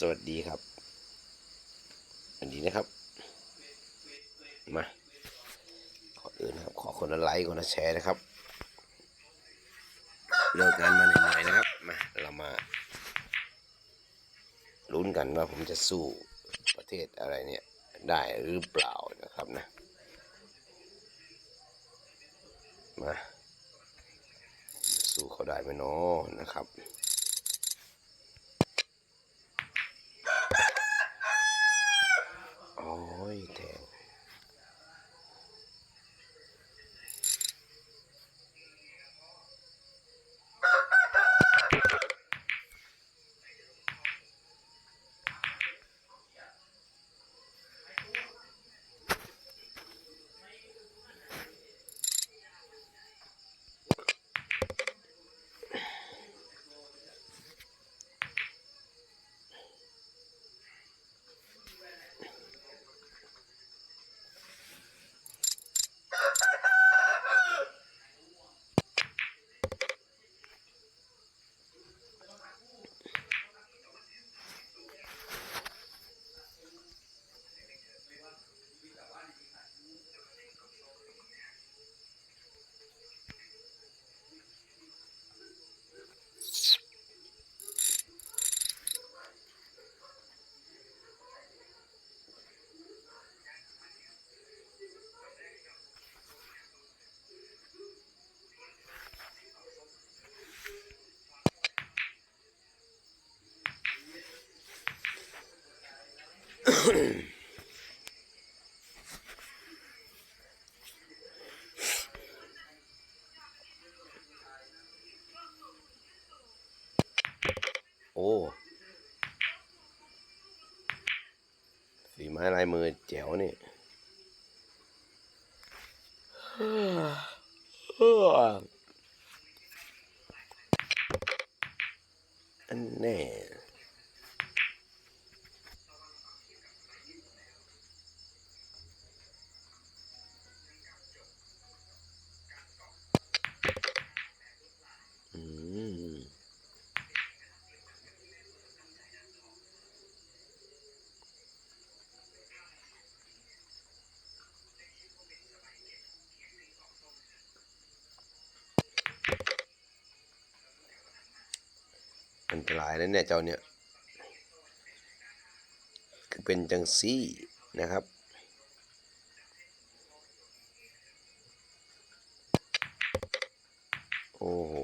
สวัสดีครับ อันนี้นะครับ มา ขออื่นนะครับ ขอคนละไลค์คนละแชร์นะครับเลิกงานมาเหนื่อยๆนะครับ มา เรามาลุ้นกันว่าผมจะสู้ประเทศอะไรเนี่ย ได้หรือเปล่านะครับนะ มา สู้เขาได้ไหมเนาะนะครับ โอ้ยแทง โอ้ฝีไม้ลายมือแจ๋วนี่อันแน่ อืม อันตรายแล้วเนี่ยเจ้าเนี่ยคือเป็นจังซี่นะครับโอ้โห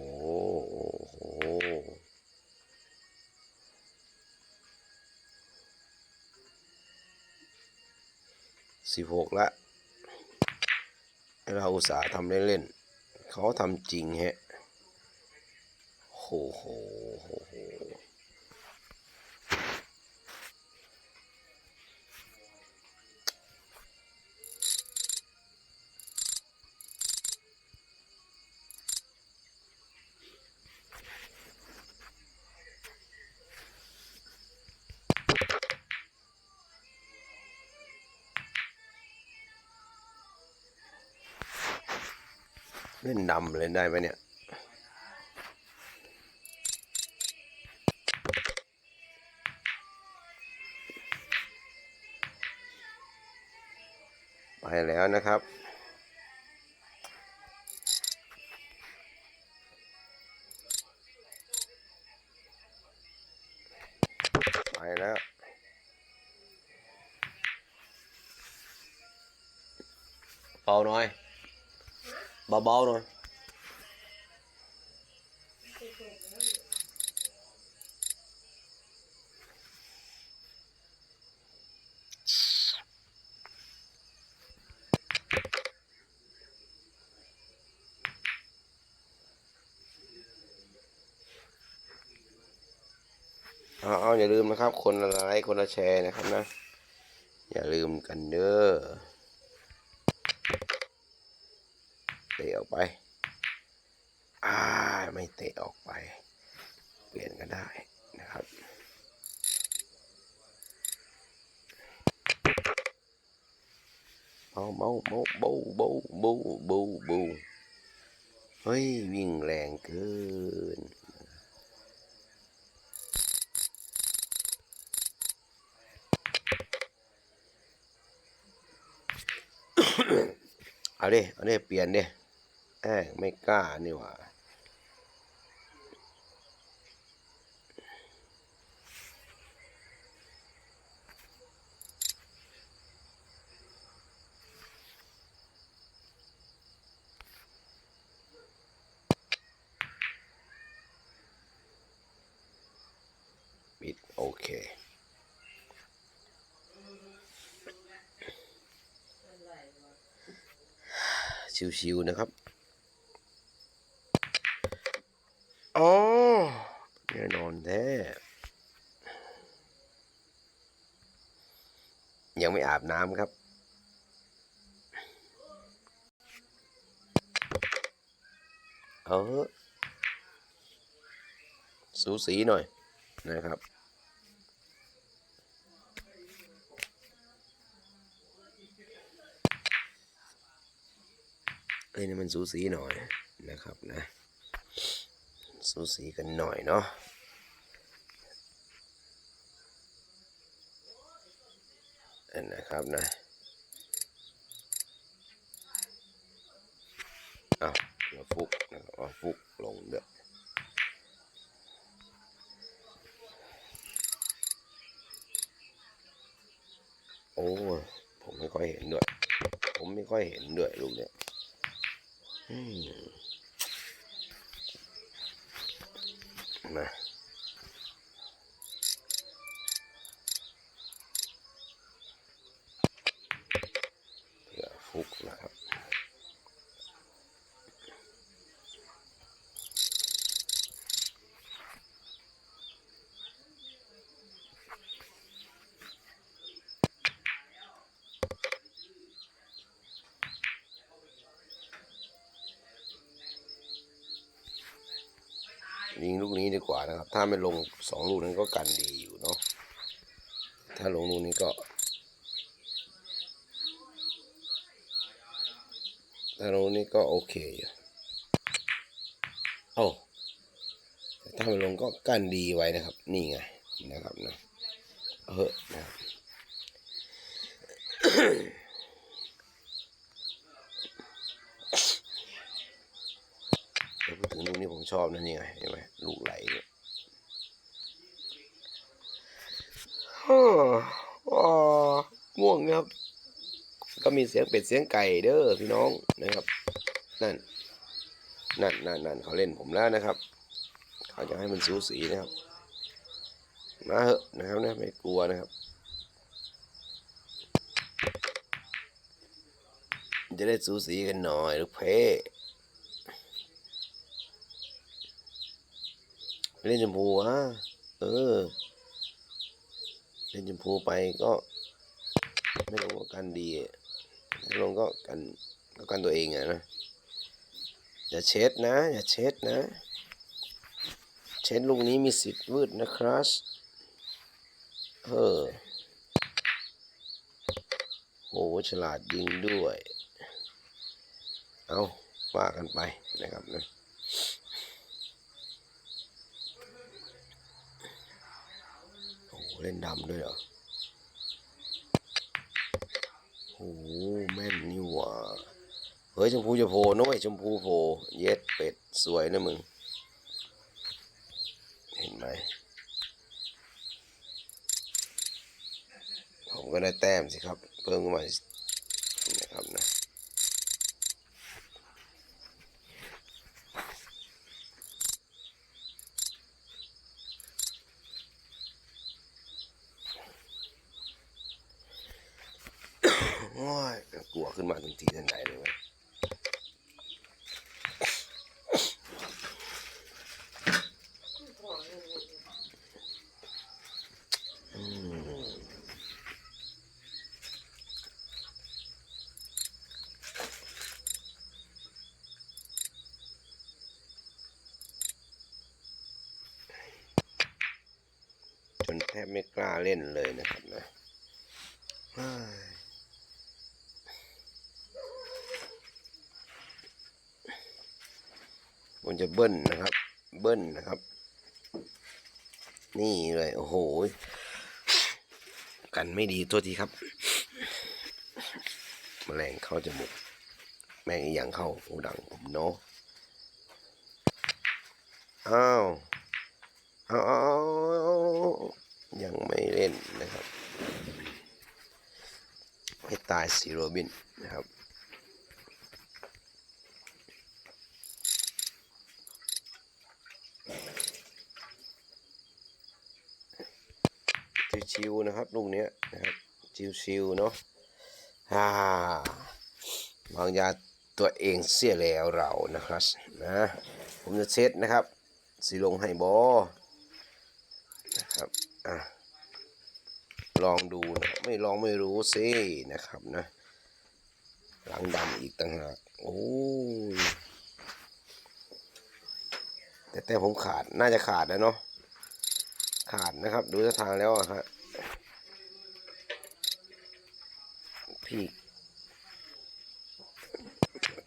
โอ้โหสิบหกละเราอุตส่าห์ทำเล่นๆเขาทำจริงแฮะ โหโหโหเล่นดำเลยได้ไหมเนี่ย แล้วนะครับ ไปแล้วเบาหน่อยเบาๆหน่อย เอาอย่าลืมนะครับ คนละไลค์คนละแชร์นะครับนะ อย่าลืมกันเด้อเตะออกไปอ่าไม่เตะออกไป เปลี่ยนก็ได้นะครับเบาเบาเบาเบาเบาเบาเบาเบาเฮ้ย วิ่งแรงเกิน เอาดิเอาดิเปลี่ยนดิแอบไม่กล้านี่หว่าปิดโอเค ชิวๆนะครับอ๋อแน่นอนแท้ยังไม่อาบน้ำครับ เออสูสีหน่อยนะครับ เอ้ยนี่มันสูสีหน่อยนะครับนะ สูสีกันหน่อยเนาะอันนะครับนะเอาเราฟุกนะครับเอาฟุกลงเด้อโอ้ผมไม่ค่อยเห็นด้วย ผมไม่ค่อยเห็นด้วยลูกเนี่ย อืมนะเผื่อฟุกนะครับ ยิงลูกนี้ดีกว่านะครับ ถ้าไม่ลงสองลูกนั้นก็กันดีอยู่เนาะถ้าลงลูกนี้ก็ ถ้าลงนี้ก็โอเคอยู่โอ้าถ้าไม่ลงก็กันดีไว้นะครับ นี่ไงนะครับนะเอาเถอนะครับ เดี๋ยวพูดถึง ลูกนี้ผมชอบนะนี่ไงเห็นไหมลูกไหลเนี่ยฮ่าว้าง่วงนะครับ ก็มีเสียงเป็ดเสียงไก่เด้อพี่น้องนะครับ นั่น นั่นนั่นนั่นเขาเล่นผมแล้วนะครับ เขาจะให้มันสูสีนะครับ มาเหอะนะครับนะไม่กลัวนะครับ จะได้สูสีกันหน่อยลูกเพ เล่นชมพูฮะเออ เล่นชมพูไปก็ ไม่ลงก็กันดีถ้าลงก็กันก็กันตัวเองอะนะ อย่าเช็ดนะ อย่าเช็ดนะ เช็ดลูกนี้มีสิทธิ์วืดนะครับเออโหฉลาดยิงด้วย เอาว่ากันไปนะครับนะ โอ้โห เล่นดำด้วยเหรอโอ้โหแม่นนี่หว่าเฮ้ยชมพูจะโผล่นะเว้ยชมพูโผล่เย็ดเป็ดสวยนะมึง เห็นไหมผมก็ได้แต้มสิครับ เพิ่มขึ้นมานะครับนะ โอ้ยกลัวขึ้นมาทันทีทันใดเลยว้ยอืมจนแทบไม่กล้าเล่นเลยนะครับนะเฮ้ย มันจะเบิ้ลนะครับ เบิ้ลนะครับ นี่เลยโอ้โหกันไม่ดีตัวทีครับแมลงเข้าจมูกแม่งอีหยังเข้าหูดังผมเนาะอ้าวอ้าวอ้าวยังไม่เล่นนะครับ ให้ตายสีโรบินนะครับ ชิวๆนะครับลูกเนี้ยนะครับชิวๆเนาะฮ่าวางยาตัวเองเสียแล้วเรานะครับนะผมจะเช็ดนะครับสีลงให้บอนะครับอะลองดูนะไม่ลองไม่รู้สินะครับนะหลังดำอีกต่างหากโอ้ยแต่แต่ผมขาดน่าจะขาดนะเนาะขาดนะครับ ดูท่าทางแล้วอะฮะ พี่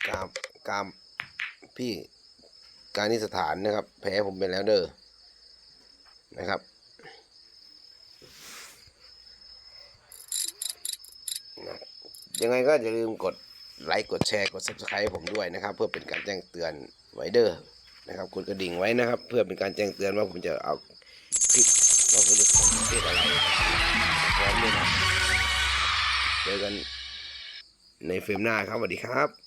กามกามพี่การนิสถานนะครับ แพ้ผมไปแล้วเด้อนะครับยังไงก็อย่าลืมกดไลค์กดแชร์กด subscribe ผมด้วยนะครับ เพื่อเป็นการแจ้งเตือนไว้เด้อนะครับกดกระดิ่งไว้นะครับ เพื่อเป็นการแจ้งเตือนว่าผมจะเอาคลิปว่าผมจะทำคลิปอะไรพร้อมด้วยนะเจอกัน ในเฟรมหน้าครับสวัสดีครับ